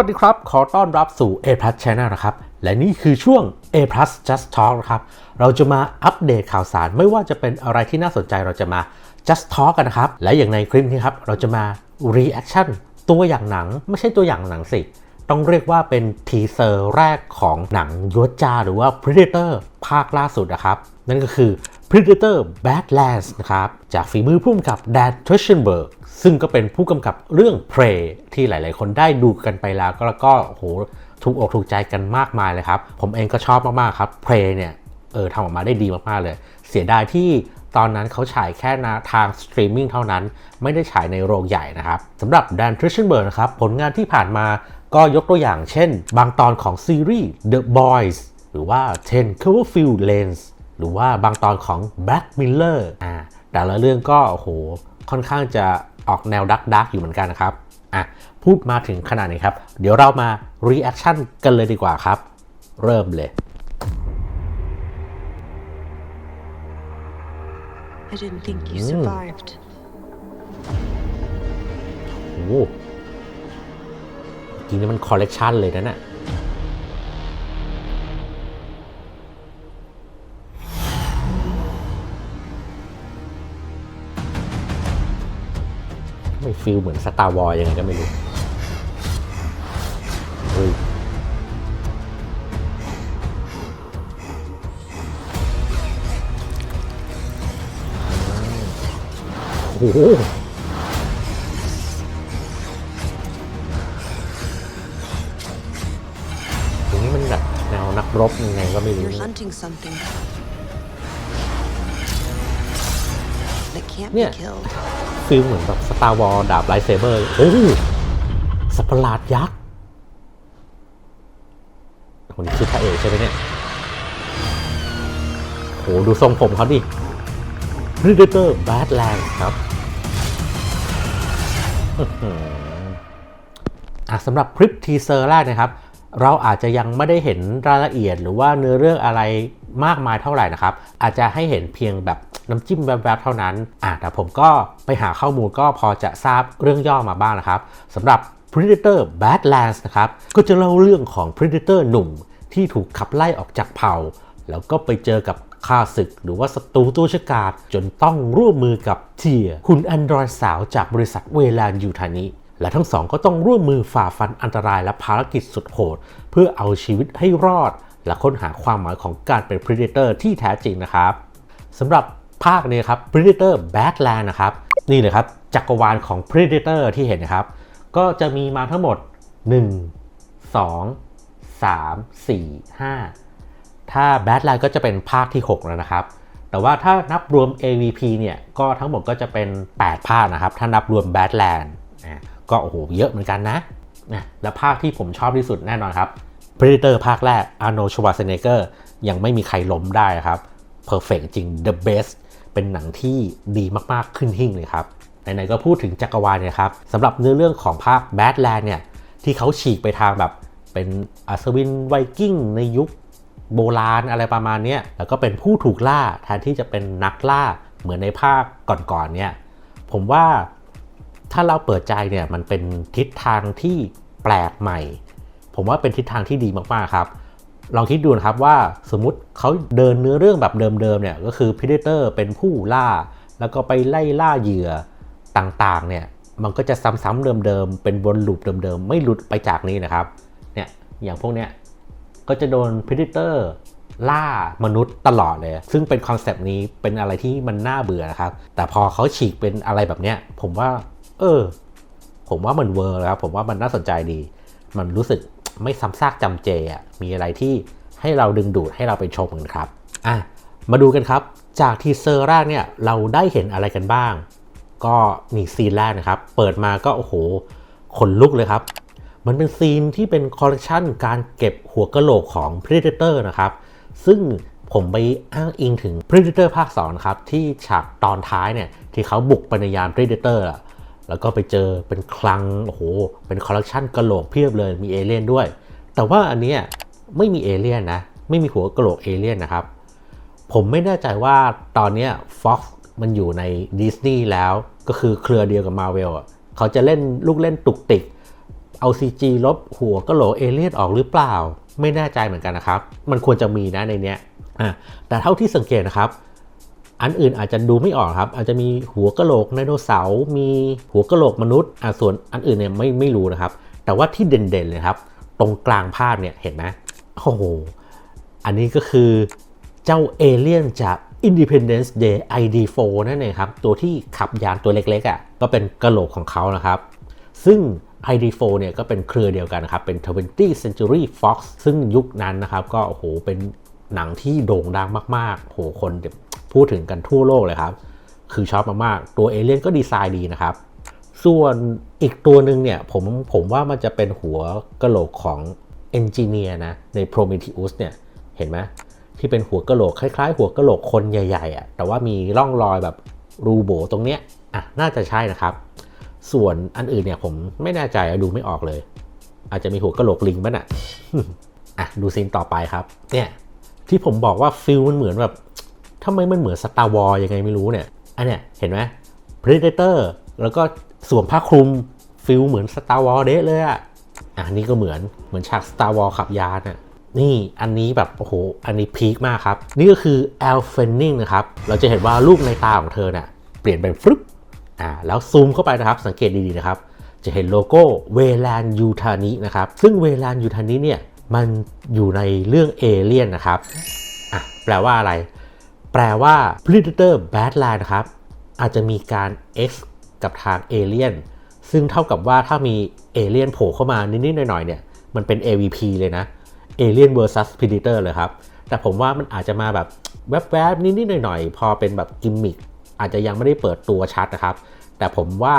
สวัสดีครับ ขอต้อนรับสู่ A Plus Channel นะครับ และนี่คือช่วง A Plus Just Talk นะครับ เราจะมาอัปเดตข่าวสารไม่ว่าจะเป็นอะไรที่น่าสนใจเราจะมา Just Talk กันนะครับ และอย่างในคลิปนี้ครับ เราจะมา Reaction ตัวอย่างหนัง ไม่ใช่ตัวอย่างหนังสิ ต้องเรียกว่าเป็นทีเซอร์แรกของหนังยวจาหรือว่า Predator ภาคล่าสุดนะครับ นั่นก็คือ Predator Badlands นะครับจากฝีมือผู้กำกับ Dan Trachtenberg ซึ่งก็เป็นผู้กำกับเรื่อง Prey ที่หลาย ๆ คนได้ดูกันไปแล้วก็แล้วก็โหถูกอกถูกใจกันมากมายเลยครับ ผมเองก็ชอบมาก ๆ ครับ Prey เนี่ยเออทำออกมาได้ดีมาก ๆ เลย เสียดายที่ตอนนั้นเขาฉายแค่นะทางสตรีมมิ่งเท่านั้น ไม่ได้ฉายในโรงใหญ่นะครับสำหรับ Dan Trachtenberg นะครับผลงานที่ผ่านมาก็ยกตัวอย่างเช่น บางตอนของซีรีส์ The Boys หรือว่า10 Cloverfield Lanes หรือว่าบางตอนของ Black Miller อ่าแต่ละเรื่องก็โอ้โหค่อนข้างจะออกแนวดักดักอยู่เหมือนกันนะครับอะพูดมาถึงขนาดนี้ครับ เดี๋ยวเรามา reaction กันเลยดีกว่าครับ เริ่มเลย I didn't think you Mm. survived. โอ้โหจริงๆนี่มันคอลเลกชันเลยนะน่ะ ไม่ฟีลเหมือนสตาร์วอลยังไงก็ไม่รู้เฮ้ยโอ้โหตรงนี้มันแบบแนวนักรบยังไงก็ไม่รู้ You're hunting something that can't Yeah. be killed. ฟีลเหมือนแบบสตาร์วอลดาบไลท์เซเบอร์โอ้สัตว์ประหลาดยักษ์คนนี้คือพระเอกใช่ไหมเนี่ยโหดูทรงผมเขาดิ Predator Badlands ครับอื้อหืออะสำหรับคลิปทีเซอร์แรกนะครับ เราอาจจะยังไม่ได้เห็นรายละเอียดหรือว่าเนื้อเรื่องอะไรมากมายเท่าไหร่นะครับ อาจจะให้เห็นเพียงแบบ น้ำจิ้มแวบๆเท่านั้นอะแต่ผมก็ไปหาข้อมูลก็พอจะทราบเรื่องย่อมาบ้างนะครับสำหรับ Predator Badlands นะครับก็จะเล่าเรื่องของ Predator หนุ่มที่ถูกขับไล่ออกจากเผ่า แล้วก็ไปเจอกับข้าศึกหรือว่าศัตรูตัวฉกาจจนต้องร่วมมือกับเทียคุณแอนดรอยสาวจากบริษัทเวลานยูทานิและทั้งสองก็ต้องร่วมมือฝ่าฟันอันตรายและภารกิจสุดโหด เพื่อเอาชีวิตให้รอด และค้นหาความหมายของการเป็น Predator ที่แท้จริงนะครับสำหรับ ภาคนี้ครับ Predator Badland นะครับ นี่เลยครับ จักรวาลของ Predator ที่เห็นนะครับ ก็จะมีมาทั้งหมด 1 2 3 4 5 ถ้า Badland ก็จะเป็นภาคที่ 6 แล้วนะครับ แต่ว่าถ้านับรวม AVP เนี่ย ก็ทั้งหมดก็จะเป็น 8 ภาคนะครับ ถ้านับรวม Badland อะก็โอ้โหเยอะเหมือนกันนะนะและภาคที่ผมชอบที่สุดแน่นอนครับ Predator ภาคแรก Arnold Schwarzenegger ยังไม่มีใครล้มได้ครับ Perfect จริง The Best เป็นหนังที่ดีมากๆขึ้นหิ่งเลยครับไหนๆก็พูดถึงจักรวาลเนี่ยครับสำหรับเนื้อเรื่องของภาค Badland เนี่ยที่เขาฉีกไปทางแบบเป็นอัศวินไวกิ้งในยุคโบราณอะไรประมาณนี้แล้วก็เป็นผู้ถูกล่าแทนที่จะเป็นนักล่าเหมือนในภาคก่อนๆเนี่ยผมว่าถ้าเราเปิดใจเนี่ยมันเป็นทิศทางที่แปลกใหม่ ผมว่าเป็นทิศทางที่ดีมากๆครับ ลองคิดดูนะครับว่าสมมติเขาเดินเนื้อเรื่องแบบเดิมๆเนี่ยก็คือ Predator เป็นผู้ล่า แล้วก็ไปไล่ล่าเหยื่อต่างๆเนี่ยมันก็จะซ้ำๆเดิมๆเป็นวนลูปเดิมๆไม่หลุดไปจากนี้นะครับเนี่ยอย่างพวกเนี้ยก็จะโดน Predator ล่ามนุษย์ตลอดเลย ซึ่งเป็นคอนเซปต์นี้เป็นอะไรที่มันน่าเบื่อนะครับ แต่พอเขาฉีกเป็นอะไรแบบเนี้ย ผมว่า เออ ผมว่ามันเวอร์แล้วผมว่ามันน่าสนใจดี มันรู้สึก ไม่ซ้ำซากจำเจอะมีอะไรที่ให้เราดึงดูดให้เราไปชมกันครับอะมาดูกันครับ จากทีเซอร์แรกเนี่ยเราได้เห็นอะไรกันบ้าง ก็นี่ซีนแรกนะครับ เปิดมาก็โอ้โหขนลุกเลยครับ มันเป็นซีนที่เป็นคอลเลคชันการเก็บหัวกะโหลกของ Predator นะครับ ซึ่งผมไปอ้างอิงถึง Predator ภาค2นะครับ ที่ฉากตอนท้ายเนี่ยที่เขาบุกไปในยาน Predator อะ แล้วก็ไปเจอเป็นคลังโอ้โหเป็นคอลเลคชันกระโหลกเพียบเลยมีเอเลี่ยนด้วย แต่ว่าอันเนี้ยไม่มีเอเลี่ยนนะ ไม่มีหัวกระโหลกเอเลี่ยนนะครับ ผมไม่แน่ใจว่าตอนนี้ Fox มันอยู่ในดิสนีย์แล้วก็คือเครือเดียวกับ Marvel อะเขาจะเล่นลูกเล่นตุกติก เอา CG ลบหัวกระโหลกเอเลี่ยนออกหรือเปล่า ไม่แน่ใจเหมือนกันนะครับ มันควรจะมีนะในเนี้ยอะแต่เท่าที่สังเกตนะครับ อันอื่นอาจจะดูไม่ออกครับ อาจจะมีหัวกะโหลกไดโนเสาร์มีหัวกะโหลกมนุษย์อะส่วนอันอื่นเนี่ยไม่ไม่รู้นะครับ แต่ว่าที่เด่นๆเลยครับ ตรงกลางภาพเนี่ยเห็นไหมโอ้โหอันนี้ก็คือเจ้าเอเลี่ยนจาก Independence Day ID4 นั่นเองครับ ตัวที่ขับยานตัวเล็กๆอะ่ะก็เป็นกะโหลกของเขานะครับ ซึ่ง ID4 เนี่ยก็เป็นเครือเดียวกันนะครับ เป็น 20th Century Fox ซึ่งยุคนั้นนะครับ ก็โอ้โหเป็น หนังที่โด่งดังมากๆ โหคนพูดถึงกันทั่วโลกเลยครับ คือชอบมากๆ ตัวเอเลี่ยนก็ดีไซน์ดีนะครับ ส่วนอีกตัวหนึ่งเนี่ยผมผมว่ามันจะเป็นหัวกะโหลกของเอนจิเนียร์นะ ใน Prometheus เนี่ย เห็นไหมที่เป็นหัวกะโหลกคล้าย ๆ หัวกะโหลกคนใหญ่ๆอะ่ะแต่ว่ามีร่องรอยแบบรูโบตรงเนี้ยอะน่าจะใช่นะครับ ส่วนอันอื่นเนี่ยผมไม่แน่ใจดูไม่ออกเลย อาจจะมีหัวกะโหลกลิงบ้างอะอะดูซีนต่อไปครับ เนี่ย ที่ผมบอกว่าฟิลมันเหมือนแบบทำไมมันเหมือนสตาร์วอลยังไงไม่รู้เนี่ย อันเนี้ยเห็นไหม Predator แล้วก็สวมผ้าคลุมฟิลเหมือน Star Wars เดะเลยอะอะนี่ก็เหมือนเหมือนฉาก Star Wars ขับยานอะนี่อันนี้แบบโอ้โห อันนี้พีคมากครับ นี่ก็คือ Al Fanning นะครับ เราจะเห็นว่ารูปในตาของเธอเนี่ยเปลี่ยนเป็นฟลุปอ่าแล้วซูมเข้าไปนะครับ สังเกตดีๆนะครับ จะเห็นโลโก้เวลานยูทานินะครับ ซึ่งเวลานยูทานิเนี่ย มันอยู่ในเรื่องเอเลี่ยนนะครับอะแปลว่าอะไร แปลว่า Predator Badland นะครับ อาจจะมีการ X กับทางเอเลี่ยนซึ่งเท่ากับว่าถ้ามีเอเลี่ยนโผล่เข้ามานิดๆหน่อยๆเนี่ย มันเป็น AVP เลยนะ Alien vs Predator เลยครับ แต่ผมว่ามันอาจจะมาแบบแวบๆนิดๆหน่อยๆ พอเป็นแบบกิมมิคอาจจะยังไม่ได้เปิดตัวชัดนะครับ แต่ผมว่า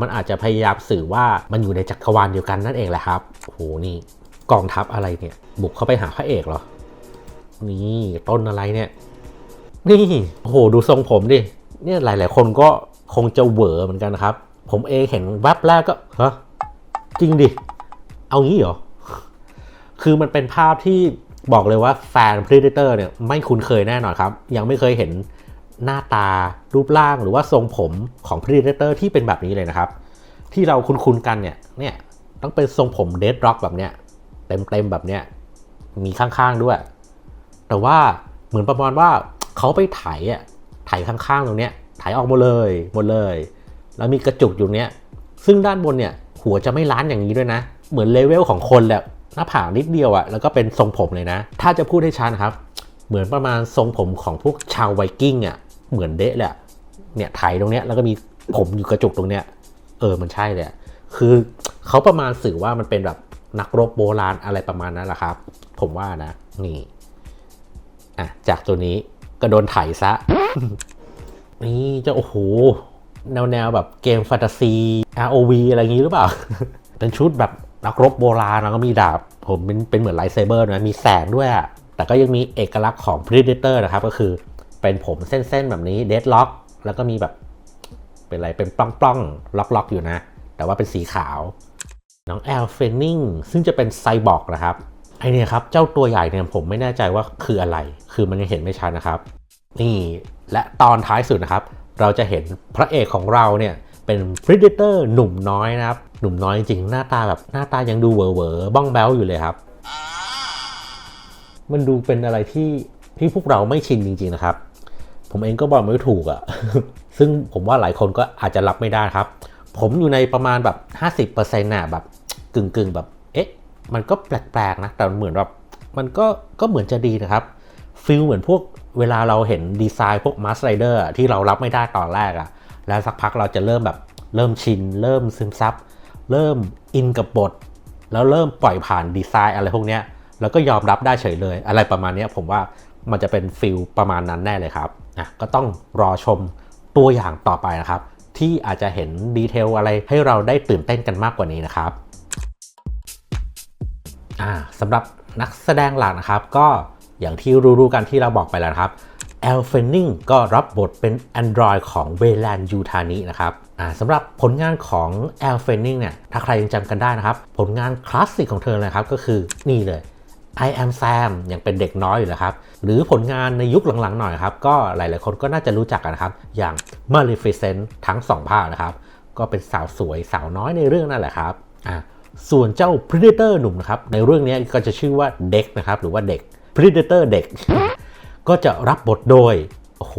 มันอาจจะพยายามสื่อว่ามันอยู่ในจักรวาลเดียวกันนั่นเองแหละครับโหนี่ กองทัพอะไรเนี่ย บุกเข้าไปหาพระเอกเหรอ นี่ต้นอะไรเนี่ย นี่โอ้โหดูทรงผมดิ เนี่ยหลาย ๆ คนก็คงจะเหวอเหมือนกันนะครับ ผมเองเห็นแวบแรกก็ฮะจริงดิ เอางี้เหรอ คือมันเป็นภาพที่บอกเลยว่าแฟน Predator เนี่ยไม่คุ้นเคยแน่นอนครับ ยังไม่เคยเห็นหน้าตารูปร่างหรือว่าทรงผมของ Predator ที่เป็นแบบนี้เลยนะครับ ที่เราคุ้นๆกันเนี่ยเนี่ยต้องเป็นทรงผมเดดร็อกแบบเนี้ย เต็มๆแบบเนี้ยมีข้างๆด้วย แต่ว่าเหมือนประมาณว่าเขาไปไถอะไถข้างๆตรงเนี้ยไถออกหมดเลยหมดเลย แล้วมีกระจุกอยู่เนี้ยซึ่งด้านบนเนี่ยหัวจะไม่ล้านอย่างนี้ด้วยนะ เหมือนเลเวลของคนแหละหน้าผากนิดเดียวอะ่ะแล้วก็เป็นทรงผมเลยนะ ถ้าจะพูดให้ชัดนะครับ เหมือนประมาณทรงผมของพวกชาวไวกิ้งอะ่ะเหมือนเดะแหละเนี่ยไถตรงเนี้ยแล้วก็มีผมอยู่กระจุกตรงเนี้ยเออมันใช่เลยคือเขาประมาณสื่อว่ามันเป็นแบบ นักรบโบราณอะไรประมาณนั้นแหละครับ ผมว่านะ นี่ อะ จากตัวนี้ก็โดนไถซะ นี่จะโอ้โห แนวแนวแบบเกมแฟนตาซี ROV อะไรอย่างนี้หรือเปล่า เป็นชุดแบบนักรบโบราณแล้วก็มีดาบ ผมเป็นเป็นเหมือนไลท์เซเบอร์นะมีแสงด้วยอะแต่ก็ยังมีเอกลักษณ์ของ Predator นะครับ ก็คือเป็นผมเส้นๆแบบนี้เดดล็อกแล้วก็มีแบบเป็นอะไรเป็นปล้องๆล็อกๆอยู่นะ แต่ว่าเป็นสีขาว น้องแอลเฟนนิงซึ่งจะเป็นไซบอร์กนะครับไอเนี่ยครับเจ้าตัวใหญ่เนี่ยผมไม่แน่ใจว่าคืออะไร คือมันยังเห็นไม่ชัดนะครับ นี่และตอนท้ายสุดนะครับ เราจะเห็นพระเอกของเราเนี่ยเป็น Predator หนุ่มน้อยนะครับ หนุ่มน้อยจริงหน้าตาแบบหน้าตายังดูเวอเวอๆบ้องแบ้วอยู่เลยครับ มันดูเป็นอะไรที่ที่พวกเราไม่ชินจริงๆนะครับ ผมเองก็บอกไม่ถูกอะ่ะ ซึ่งผมว่าหลายคนก็อาจจะรับไม่ได้ครับ ผมอยู่ในประมาณแบบ 50%น่ะแบบกึ่งๆแบบ เอ๊ะ มันก็แปลกๆนะ แต่มันเหมือนแบบมันก็ก็เหมือนจะดีนะครับฟิลเหมือนพวกเวลาเราเห็นดีไซน์พวกมาสไรเดอร์ที่เรารับไม่ได้ตอนแรกอะแล้วสักพักเราจะเริ่มแบบเริ่มชิน เริ่มซึมซับ เริ่มอินกับบท แล้วเริ่มปล่อยผ่านดีไซน์อะไรพวกเนี้ยแล้วก็ยอมรับได้เฉยเลย อะไรประมาณนี้ผมว่ามันจะเป็นฟิลประมาณนั้นแน่เลยครับอะก็ต้องรอชมตัวอย่างต่อไปนะครับ ที่อาจจะเห็นดีเทลอะไรให้เราได้ตื่นเต้นกันมากกว่านี้นะครับอ่าสำหรับนักแสดงหลักนะครับ ก็อย่างที่รู้ๆกันที่เราบอกไปแล้วครับแอลเฟนนิงก็รับบทเป็น Android ของเวล a นยูทานินะครับอ่าสำหรับผลงานของแอลเฟนนิงเนี่ยถ้าใครยังจำกันได้นะครับ ผลงานคลาสสิกของเธอเลยครับ ก็คือนี่เลย I am Sam ยังเป็นเด็กน้อยอยู่นะครับ หรือผลงานในยุคหลังๆหน่อยครับ ก็หลายๆคนก็น่าจะรู้จักกันะครับ อย่าง Maleficent ทั้ง 2 ภาคนะครับ ก็เป็นสาวสวยสาวน้อยในเรื่องนั่นแหละครับอะส่วนเจ้า Predator หนุ่มนะครับ ในเรื่องนี้ก็จะชื่อว่าเด็กนะครับ หรือว่าเด็ก Predator เด็ก ก็จะรับบทโดย โอ้โห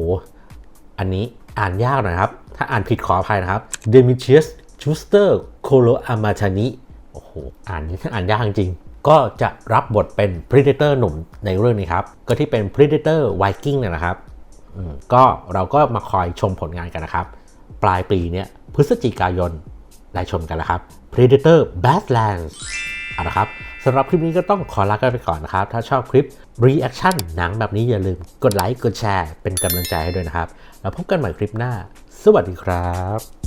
อันนี้อ่านยากหนะครับ ถ้าอ่านผิดขออภัยนะครับ Demetrius Schuster Colo Amatani โอ้โห อ่านอ่านยากจริง ก็จะรับบทเป็น Predator หนุ่มในเรื่องนี้ครับ ก็ที่เป็น Predator Viking เนี่ยนะครับก็เราก็มาคอยชมผลงานกันนะครับ ปลายปีเนี้ยพฤศจิกายนได้ชมกันแล้วครับ Predator Badlands เอาละครับสำหรับคลิปนี้ก็ต้องขอลากันไปก่อนนะครับ ถ้าชอบคลิป reaction หนังแบบนี้อย่าลืมกดไลค์กดแชร์เป็นกำลังใจให้ด้วยนะครับ แล้วพบกันใหม่คลิปหน้า สวัสดีครับ